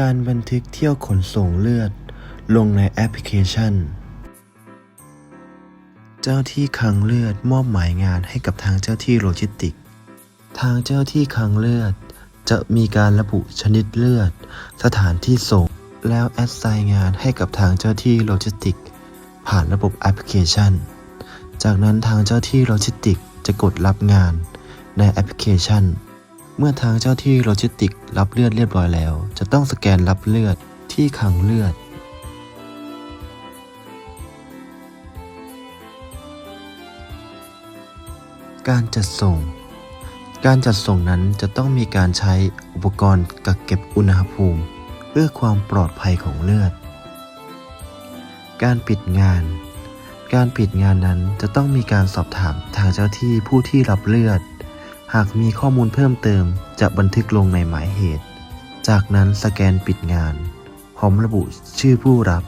การบันทึกเที่ยวขนส่งเลือด ลงในแอปพลิเคชัน เจ้าที่คลังเลือดมอบหมายงานให้กับทางเจ้าที่โลจิสติก ทางเจ้าที่คลังเลือด จะมีการระบุชนิดเลือด สถานที่ส่ง แล้วแอดไซน์งานให้กับทางเจ้าที่โลจิสติก ผ่านระบบแอปพลิเคชัน จากนั้นทางเจ้าที่โลจิสติกจะกดรับงานในแอปพลิเคชัน เมื่อทางเจ้าที่โลจิสติกรับเลือดเรียบร้อยแล้ว จะต้องสแกนรับเลือดที่คลังเลือด การจัดส่ง การจัดส่งนั้นจะต้องมีการใช้อุปกรณ์กักเก็บอุณหภูมิ เพื่อความปลอดภัยของเลือด การปิดงาน การปิดงานนั้นจะต้องมีการสอบถามทางเจ้าที่ผู้ที่รับเลือด หากมีข้อมูลเพิ่มเติม จะบันทึกลงในหมายเหตุ จากนั้นสแกนปิดงาน พร้อมระบุชื่อผู้รับ